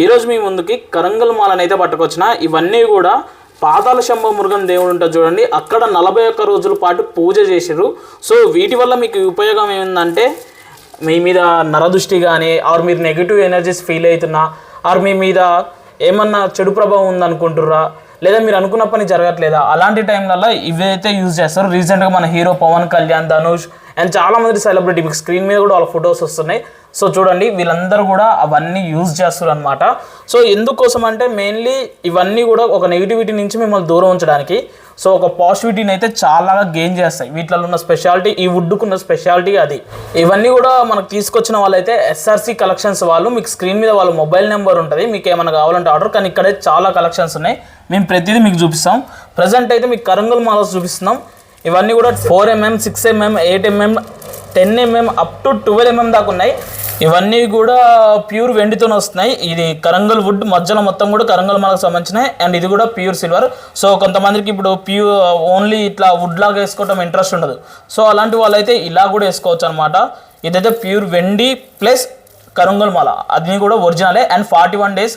ఈరోజు మీ ముందుకి కరంగల్ మాలను అయితే పట్టుకొచ్చిన. ఇవన్నీ కూడా పాతాల శంభ మురుగన్ దేవుడు ఉంటుంది చూడండి. అక్కడ నలభై ఒక్క రోజుల పాటు పూజ చేశారు సో వీటి వల్ల మీకు ఉపయోగం ఏంటంటే మీ మీద నరదృష్టి కానీ ఆర్ మీరు నెగిటివ్ ఎనర్జీస్ ఫీల్ అవుతున్నా ఆర్ మీ మీద ఏమన్నా చెడు ప్రభావం ఉందనుకుంటుర్రా లేదా మీరు అనుకున్న పని జరగట్లేదా? అలాంటి టైంలలో ఇవైతే యూజ్ చేస్తారు. రీసెంట్గా మన హీరో పవన్ కళ్యాణ్ ధనుష్ అండ్ చాలామంది సెలబ్రిటీ మీకు స్క్రీన్ మీద కూడా వాళ్ళ ఫొటోస్ వస్తున్నాయి. సో చూడండి వీళ్ళందరూ కూడా అవన్నీ యూజ్ చేస్తారు అనమాట సో ఎందుకోసం అంటే మెయిన్లీ ఇవన్నీ కూడా ఒక నెగిటివిటీ నుంచి మిమ్మల్ని దూరం ఉంచడానికి. సో ఒక పాజిటివిటీని అయితే చాలా గెయిన్ చేస్తాయి. వీటిలో ఉన్న స్పెషాలిటీ ఈ వుడ్కున్న స్పెషాలిటీ అది. ఇవన్నీ కూడా మనకు తీసుకొచ్చిన వాళ్ళైతే ఎస్ఆర్సీ కలెక్షన్స్ వాళ్ళు మీకు స్క్రీన్ మీద వాళ్ళ మొబైల్ నెంబర్ ఉంటుంది. మీకు ఏమైనా కావాలంటే ఆర్డర్ కానీ ఇక్కడే చాలా కలెక్షన్స్ ఉన్నాయి. మేము ప్రతిదీ మీకు చూపిస్తాం. ప్రజెంట్ అయితే మీకు కరంగుల్ మాలస్ చూపిస్తున్నాం. ఇవన్నీ కూడా four mm six mm eight mm ten mm up to twelve mm దాకా ఉన్నాయి. ఇవన్నీ కూడా ప్యూర్ వెండితోనే వస్తున్నాయి. ఇది కరంగల్ వుడ్ మధ్యలో మొత్తం కూడా కరంగల్ మాలకు సంబంధించినాయి అండ్ ఇది కూడా ప్యూర్ సిల్వర్. సో కొంతమందికి ఇప్పుడు ప్యూర్ ఓన్లీ ఇట్లా వుడ్ లాగా వేసుకోవటం ఇంట్రెస్ట్ ఉండదు. సో అలాంటి వాళ్ళైతే ఇలా కూడా వేసుకోవచ్చు అనమాట ఇదైతే ప్యూర్ వెండి ప్లస్ కరంగల్ మాల. అది కూడా ఒరిజినలే. And forty one days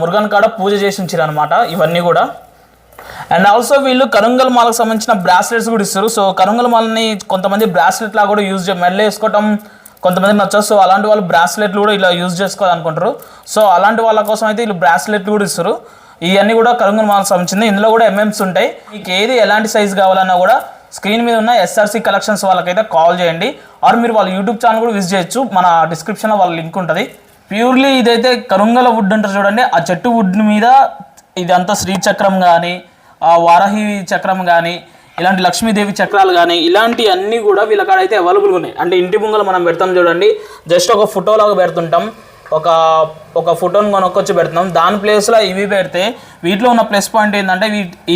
Murugan కాడ పూజ చేసి ఉంచారనమాట ఇవన్నీ కూడా. అండ్ ఆల్సో వీళ్ళు కరంగల్ మాలకు సంబంధించిన బ్రాస్లెట్స్ కూడా ఇస్తారు. సో కరంగల్ మాలని కొంతమంది బ్రాస్లెట్ లా కూడా యూజ్ చే మెడలో వేసుకోవటం కొంతమంది నచ్చదు సో అలాంటి వాళ్ళు బ్రాస్లెట్లు కూడా ఇలా యూజ్ చేసుకోవాలనుకుంటారు. సో అలాంటి వాళ్ళ కోసం అయితే వీళ్ళు బ్రాస్లెట్లు కూడా ఇస్తారు. ఇవన్నీ కూడా కరంగల్ మాలకు సంబంధించింది. ఇందులో కూడా ఎంఎంస్ ఉంటాయి. మీకు ఏది ఎలాంటి సైజ్ కావాలన్నా కూడా స్క్రీన్ మీద ఉన్న ఎస్ఆర్సీ కలెక్షన్స్ వాళ్ళకైతే కాల్ చేయండి. ఆర్ మీరు వాళ్ళ యూట్యూబ్ ఛానల్ కూడా విజిట్ చేయొచ్చు. మన డిస్క్రిప్షన్లో వాళ్ళ లింక్ ఉంటుంది. ప్యూర్లీ ఇదైతే కరుంగల వుడ్ అంటారు చూడండి. ఆ చెట్టు వుడ్ మీద ఇదంతా శ్రీచక్రం కానీ ఆ వారాహి చక్రం కానీ ఇలాంటి లక్ష్మీదేవి చక్రాలు కానీ ఇలాంటి అన్నీ కూడా వీళ్ళ అవైలబుల్గా ఉన్నాయి. అంటే ఇంటి ముంగల మనం పెడతాం చూడండి. జస్ట్ ఒక ఫోటోలాగా పెడుతుంటాం. ఒక ఒక ఫోటోని కొనుక్కొచ్చి పెడుతున్నాం. దాని ప్లేస్లో ఇవి పెడితే వీటిలో ఉన్న ప్లస్ పాయింట్ ఏంటంటే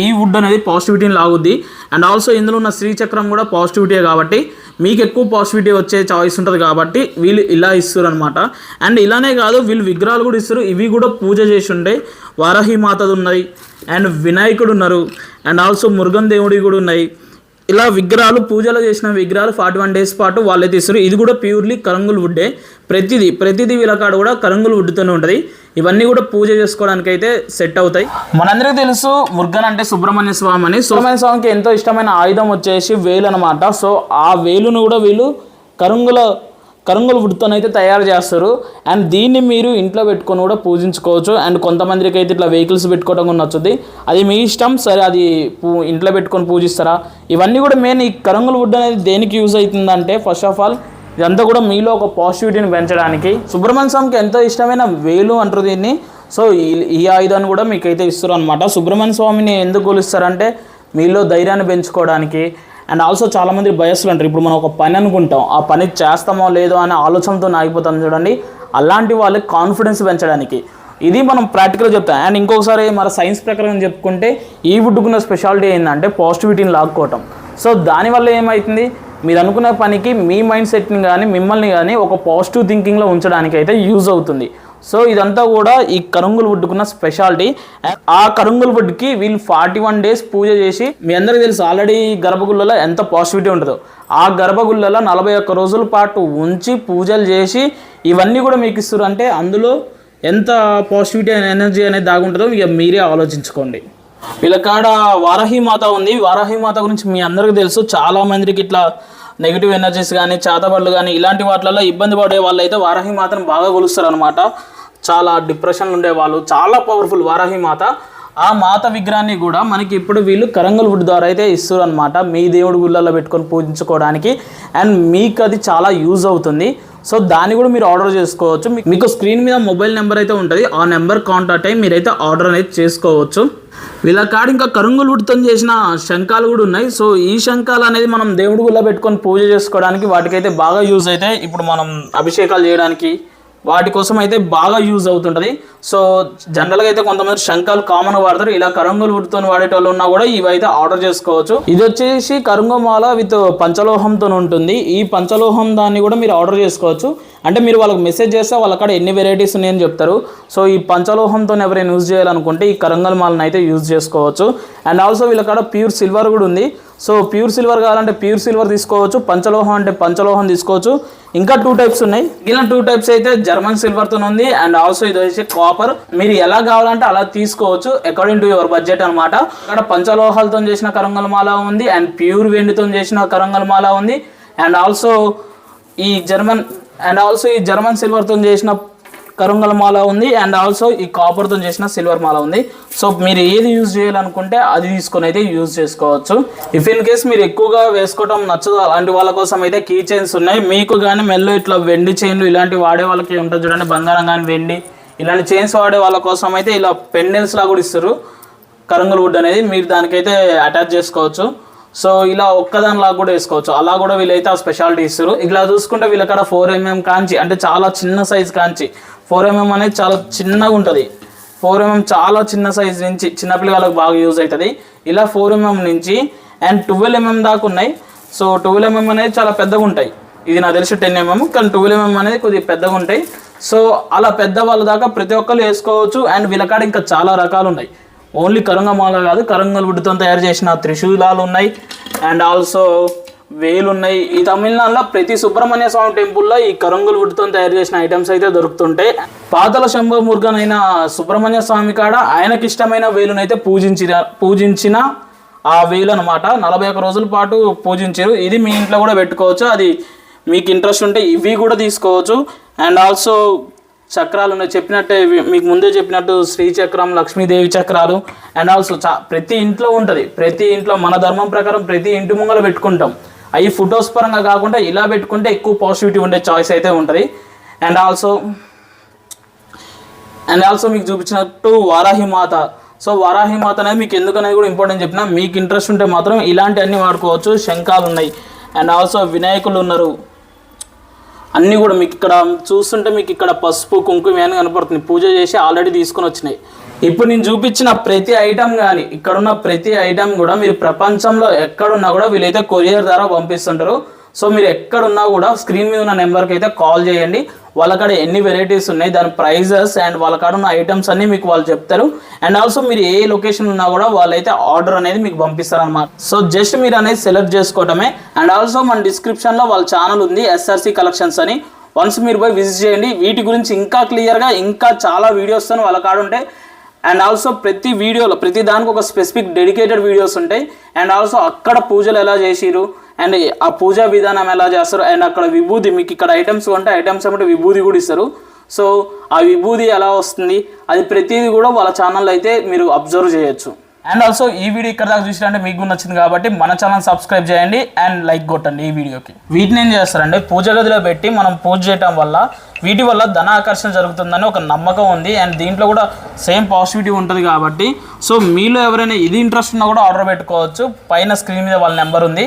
ఈ వుడ్ అనేది పాజిటివిటీని లాగుద్ది. అండ్ ఆల్సో ఇందులో ఉన్న శ్రీచక్రం కూడా పాజిటివిటీ కాబట్టి మీకు ఎక్కువ పాజిటివిటీ వచ్చే చాయిస్ ఉంటుంది కాబట్టి వీళ్ళు ఇలా ఇస్తారు అనమాట అండ్ ఇలానే కాదు వీళ్ళు విగ్రహాలు కూడా ఇస్తారు. ఇవి కూడా పూజ చేసి ఉండే వారాహి మాతది ఉన్నాయి అండ్ వినాయకుడు ఉన్నారు. అండ్ ఆల్సో మురుగన్ దేవుడి కూడా ఉన్నాయి. ఇలా విగ్రహాలు పూజలు చేసిన విగ్రహాలు ఫార్టీ వన్ డేస్ పాటు వాళ్ళే తీస్తారు. ఇది కూడా ప్యూర్లీ కరంగుల్ వుడ్డే. ప్రతిదీ ప్రతిదీ వీళ్ళ కాడ కూడా కరంగుల్ వుడ్తోనే ఉంటుంది. ఇవన్నీ కూడా పూజ చేసుకోవడానికి అయితే సెట్ అవుతాయి. మనందరికీ తెలుసు మురుగన్ అంటే సుబ్రహ్మణ్య స్వామి అని. సుబ్రహ్మణ్య స్వామికి ఎంతో ఇష్టమైన ఆయుధం వచ్చేసి వేలు అనమాట సో ఆ వేలును కూడా వీళ్ళు కరంగుల కరంగుల వుడ్తో అయితే తయారు చేస్తారు. అండ్ దీన్ని మీరు ఇంట్లో పెట్టుకొని కూడా పూజించుకోవచ్చు. అండ్ కొంతమందికి అయితే ఇట్లా వెహికల్స్ పెట్టుకోవడం కూడా నచ్చుద్ది. అది మీ ఇష్టం. సరే అది పూ ఇంట్లో పెట్టుకొని పూజిస్తారా? ఇవన్నీ కూడా మెయిన్ ఈ కరంగుల వుడ్ అనేది దేనికి యూజ్ అవుతుందంటే ఫస్ట్ ఆఫ్ ఆల్ ఇదంతా కూడా మీలో ఒక పాజిటివిటీని పెంచడానికి. సుబ్రహ్మణ్య స్వామికి ఎంతో ఇష్టమైన వేలు అంటారు దీన్ని? సో ఈ ఈ ఆయుధాన్ని కూడా మీకైతే ఇస్తారు అనమాట సుబ్రహ్మణ్య స్వామిని ఎందుకు కొలుస్తారంటే మీలో ధైర్యాన్ని పెంచుకోవడానికి. అండ్ ఆల్సో చాలామంది భయస్సులు అంటారు. ఇప్పుడు మనం ఒక పని అనుకుంటాం. ఆ పని చేస్తామో లేదో అనే ఆలోచనతో ఆగిపోతాం చూడండి. అలాంటి వాళ్ళకి కాన్ఫిడెన్స్ పెంచడానికి. ఇది మనం ప్రాక్టికల్గా చెప్తాం. అండ్ ఇంకొకసారి మన సైన్స్ ప్రకారం చెప్పుకుంటే ఈ వుడ్కున్న స్పెషాలిటీ ఏంటంటే పాజిటివిటీని లాక్కోవటం. సో దానివల్ల ఏమవుతుంది మీరు అనుకునే పనికి మీ మైండ్ సెట్ని కానీ మిమ్మల్ని కానీ ఒక పాజిటివ్ థింకింగ్లో ఉంచడానికి అయితే యూజ్ అవుతుంది. సో ఇదంతా కూడా ఈ కరుంగుల వుడ్కున్న స్పెషాలిటీ. ఆ కరుంగుల వుడ్కి వీళ్ళు ఫార్టీ వన్ డేస్ పూజ చేసి మీ అందరికీ తెలుసు ఆల్రెడీ గర్భగుళ్ళలో ఎంత పాజిటివిటీ ఉంటుందో. ఆ గర్భగుళ్ళలో నలభై ఒక్క రోజుల పాటు ఉంచి పూజలు చేసి ఇవన్నీ కూడా మీకు ఇస్తారు అంటే అందులో ఎంత పాజిటివిటీ ఎనర్జీ అనేది దాగుంటుందో ఇక మీరే ఆలోచించుకోండి. వీళ్ళ కాడ వారాహి మాత ఉంది. వారాహి మాత గురించి మీ అందరికీ తెలుసు. చాలా మందికి ఇట్లా నెగిటివ్ ఎనర్జీస్ కానీ చేతబడులు కానీ ఇలాంటి వాటిలలో ఇబ్బంది పడే వాళ్ళు అయితే వారాహి మాతను బాగా కొలుస్తారు అనమాట చాలా డిప్రెషన్లు ఉండేవాళ్ళు చాలా పవర్ఫుల్ వారాహి మాత. ఆ మాత విగ్రహాన్ని కూడా మనకి ఇప్పుడు వీళ్ళు కరంగల్ వుడ్ ద్వారా అయితే ఇస్తారు అనమాట మీ దేవుడి గుళ్ళల్లో పెట్టుకొని పూజించుకోవడానికి. అండ్ మీకు అది చాలా యూజ్ అవుతుంది. సో దాన్ని కూడా మీరు ఆర్డర్ చేసుకోవచ్చు. మీకు స్క్రీన్ మీద మొబైల్ నెంబర్ అయితే ఉంటుంది. ఆ నెంబర్ కాంటాక్ట్ అయ్యి మీరైతే ఆర్డర్ అనేది చేసుకోవచ్చు. వీళ్ళ కాడ ఇంకా కరుంగులు ఉడితో చేసిన శంఖాలు కూడా ఉన్నాయి. సో ఈ శంఖాలు అనేది మనం దేవుడి గుళ్ళ పెట్టుకొని పూజ చేసుకోవడానికి వాటికైతే బాగా యూజ్ అయితే ఇప్పుడు మనం అభిషేకాలు చేయడానికి వాటి కోసం అయితే బాగా యూజ్ అవుతుంటుంది. సో జనరల్గా అయితే కొంతమంది శంఖాలు కామన్ వాడతారు. ఇలా కరంగులు వుడ్తో వాడేటోళ్ళు ఉన్నా కూడా ఇవి అయితే ఆర్డర్ చేసుకోవచ్చు. ఇది వచ్చేసి కరుంగమాల విత్ పంచలోహంతో ఉంటుంది. ఈ పంచలోహం దాన్ని కూడా మీరు ఆర్డర్ చేసుకోవచ్చు. అంటే మీరు వాళ్ళకి మెసేజ్ చేస్తే వాళ్ళ కాడ ఎన్ని వెరైటీస్ ఉన్నాయని చెప్తారు. సో ఈ పంచలోహంతో ఎవరైనా యూజ్ చేయాలనుకుంటే ఈ కరంగల్ మాలను అయితే యూజ్ చేసుకోవచ్చు. అండ్ ఆల్సో వీళ్ళ కాడ ప్యూర్ సిల్వర్ కూడా ఉంది. సో ప్యూర్ సిల్వర్ కావాలంటే ప్యూర్ సిల్వర్ తీసుకోవచ్చు పంచలోహం అంటే పంచలోహం తీసుకోవచ్చు. ఇంకా టూ టైప్స్ ఉన్నాయి. ఇలా టూ టైప్స్ అయితే జర్మన్ సిల్వర్తో ఉంది అండ్ ఆల్సో ఇది వచ్చి కాపర్ మీరు ఎలా కావాలంటే అలా తీసుకోవచ్చు. అకార్డింగ్ టు యువర్ బడ్జెట్ అనమాట అక్కడ పంచలోహాలతో చేసిన కరంగల మాల ఉంది అండ్ ప్యూర్ వెండితో చేసిన కరంగల్మాల ఉంది. అండ్ ఆల్సో ఈ జర్మన్ అండ్ ఆల్సో ఈ జర్మన్ సిల్వర్తో చేసిన కరుంగల మాల ఉంది అండ్ ఆల్సో ఈ కాపర్తో చేసిన సిల్వర్ మాల ఉంది. సో మీరు ఏది యూజ్ చేయాలనుకుంటే అది తీసుకొని అయితే యూజ్ చేసుకోవచ్చు. ఇఫ్ ఇన్ కేస్ మీరు ఎక్కువగా వేసుకోవడం నచ్చదు అలాంటి వాళ్ళ కోసం అయితే కీ చైన్స్ ఉన్నాయి. మీకు కానీ మెల్లో ఇట్లా వెండి చైన్లు ఇలాంటివి వాడే వాళ్ళకి ఉంటుంది చూడండి బంగారం కానీ వెండి ఇలాంటి చైన్స్ వాడే వాళ్ళ కోసం అయితే ఇలా పెండెల్స్ లా కూడా ఇస్తారు. కరంగల్ వుడ్ అనేది మీరు దానికైతే అటాచ్ చేసుకోవచ్చు. సో ఇలా ఒక్కదానిలా కూడా వేసుకోవచ్చు. అలా కూడా వీళ్ళైతే ఆ స్పెషాలిటీ ఇస్తారు. ఇలా చూసుకుంటే వీళ్ళక్కడ ఫోర్ ఎంఎం కాంచి అంటే చాలా చిన్న సైజ్ కాంచి. ఫోర్ ఎంఎం అనేది చాలా చిన్నగా ఉంటుంది. ఫోర్ ఎంఎం చాలా చిన్న సైజ్ నుంచి చిన్నపిల్లలకు బాగా యూజ్ అవుతుంది ఇలా ఫోర్ ఎంఎం నుంచి అండ్ ట్వెల్వ్ ఎంఎం దాకా ఉన్నాయి. సో ట్వెల్వ్ ఎంఎం అనేది చాలా పెద్దగా ఉంటాయి. ఇది నాకు తెలిసి టెన్ ఎంఎం కానీ ట్వెల్వ్ ఎంఎం అనేది కొద్దిగా పెద్దగా ఉంటాయి. సో అలా పెద్ద వాళ్ళ దాకా ప్రతి ఒక్కరు వేసుకోవచ్చు. అండ్ వీళ్ళకాడ ఇంకా చాలా రకాలు ఉన్నాయి. ఓన్లీ కరంగమాల కాదు కరంగల్ వుడ్తో తయారు చేసిన త్రిశూలాలు ఉన్నాయి. అండ్ ఆల్సో వేలు ఉన్నాయి ఈ తమిళనాడులో ప్రతి సుబ్రహ్మణ్య స్వామి టెంపుల్లో ఈ కరంగులు వుడ్తో తయారు చేసిన ఐటమ్స్ అయితే దొరుకుతుంటాయి పాతల శంభముర్గనైన సుబ్రహ్మణ్య స్వామి కాడ ఆయనకి ఇష్టమైన వేలునైతే పూజించిన పూజించిన ఆ వేలు అనమాట నలభై ఒక్క రోజుల పాటు పూజించారు. ఇది మీ ఇంట్లో కూడా పెట్టుకోవచ్చు. అది మీకు ఇంట్రెస్ట్ ఉంటే ఇవి కూడా తీసుకోవచ్చు. అండ్ ఆల్సో చక్రాలు ఉన్నాయి. చెప్పినట్టే మీకు ముందే చెప్పినట్టు శ్రీ చక్రం లక్ష్మీదేవి చక్రాలు. అండ్ ఆల్సో చా ప్రతి ఇంట్లో ఉంటుంది. ప్రతి ఇంట్లో మన ధర్మం ప్రకారం ప్రతి ఇంటి ముంగల పెట్టుకుంటాం. అవి ఫొటోస్ పరంగా కాకుండా ఇలా పెట్టుకుంటే ఎక్కువ పాజిటివిటీ ఉండే చాయిస్ అయితే ఉంటుంది. అండ్ ఆల్సో అండ్ ఆల్సో మీకు చూపించినట్టు వారాహి మాత. సో వారాహిమాత అనేది మీకు ఎందుకనేది కూడా ఇంపార్టెంట్ చెప్పిన మీకు ఇంట్రెస్ట్ ఉంటే మాత్రం ఇలాంటి అన్ని వాడుకోవచ్చు శంఖాలు ఉన్నాయి. అండ్ ఆల్సో వినాయకులు ఉన్నారు. అన్నీ కూడా మీకు ఇక్కడ చూస్తుంటే మీకు ఇక్కడ పసుపు కుంకుమ అని కనపడుతుంది పూజ చేసి ఆల్రెడీ తీసుకొని వచ్చినాయి. ఇప్పుడు నేను చూపించిన ప్రతి ఐటమ్ కానీ ఇక్కడున్న ప్రతి ఐటమ్ కూడా మీరు ప్రపంచంలో ఎక్కడున్నా కూడా వీళ్ళైతే కొరియర్ ద్వారా పంపిస్తుంటారు. సో మీరు ఎక్కడున్నా కూడా స్క్రీన్ మీద ఉన్న నెంబర్కి అయితే కాల్ చేయండి. వాళ్ళ కాడ ఎన్ని వెరైటీస్ ఉన్నాయి దాని ప్రైజెస్ అండ్ వాళ్ళ కాడ ఉన్న ఐటమ్స్ అన్ని మీకు వాళ్ళు చెప్తారు. అండ్ ఆల్సో మీరు ఏ లొకేషన్ ఉన్నా కూడా వాళ్ళైతే ఆర్డర్ అనేది మీకు పంపిస్తారు అనమాట సో జస్ట్ మీరు అనేది సెలెక్ట్ చేసుకోవటమే. అండ్ ఆల్సో మన డిస్క్రిప్షన్లో వాళ్ళ ఛానల్ ఉంది ఎస్ఆర్సీ కలెక్షన్స్ అని. వన్స్ మీరు పోయి విజిట్ చేయండి. వీటి గురించి ఇంకా క్లియర్గా ఇంకా చాలా వీడియోస్ వాళ్ళ కాడ ఉంటాయి అండ్ ఆల్సో ప్రతి వీడియోలో ప్రతి దానికి ఒక స్పెసిఫిక్ డెడికేటెడ్ వీడియోస్ ఉంటాయి. అండ్ ఆల్సో అక్కడ పూజలు ఎలా చేసిరు అండ్ ఆ పూజా విధానం ఎలా చేస్తారు? అండ్ అక్కడ విభూది మీకు ఇక్కడ ఐటమ్స్ ఉంటే ఐటమ్స్ అంటే విభూది కూడా ఇస్తారు. సో ఆ విభూది ఎలా వస్తుంది? అది ప్రతిదీ కూడా వాళ్ళ ఛానల్లో అయితే మీరు అబ్జర్వ్ చేయొచ్చు. అండ్ ఆల్సో ఈ వీడియో ఇక్కడ దాకా చూసినంటే మీకు కూడా నచ్చింది కాబట్టి మన ఛానల్ సబ్స్క్రైబ్ చేయండి. అండ్ లైక్ కొట్టండి ఈ వీడియోకి. వీటిని ఏం చేస్తారంటే పూజ గదిలో పెట్టి మనం పూజ చేయటం వల్ల వీటి వల్ల ధన ఆకర్షణ జరుగుతుందని ఒక నమ్మకం ఉంది. అండ్ దీంట్లో కూడా సేమ్ పాజిటివిటీ ఉంటుంది కాబట్టి. సో మీలో ఎవరైనా ఇది ఇంట్రెస్ట్ ఉన్నా కూడా ఆర్డర్ పెట్టుకోవచ్చు. పైన స్క్రీన్ మీద వాళ్ళ నెంబర్ ఉంది.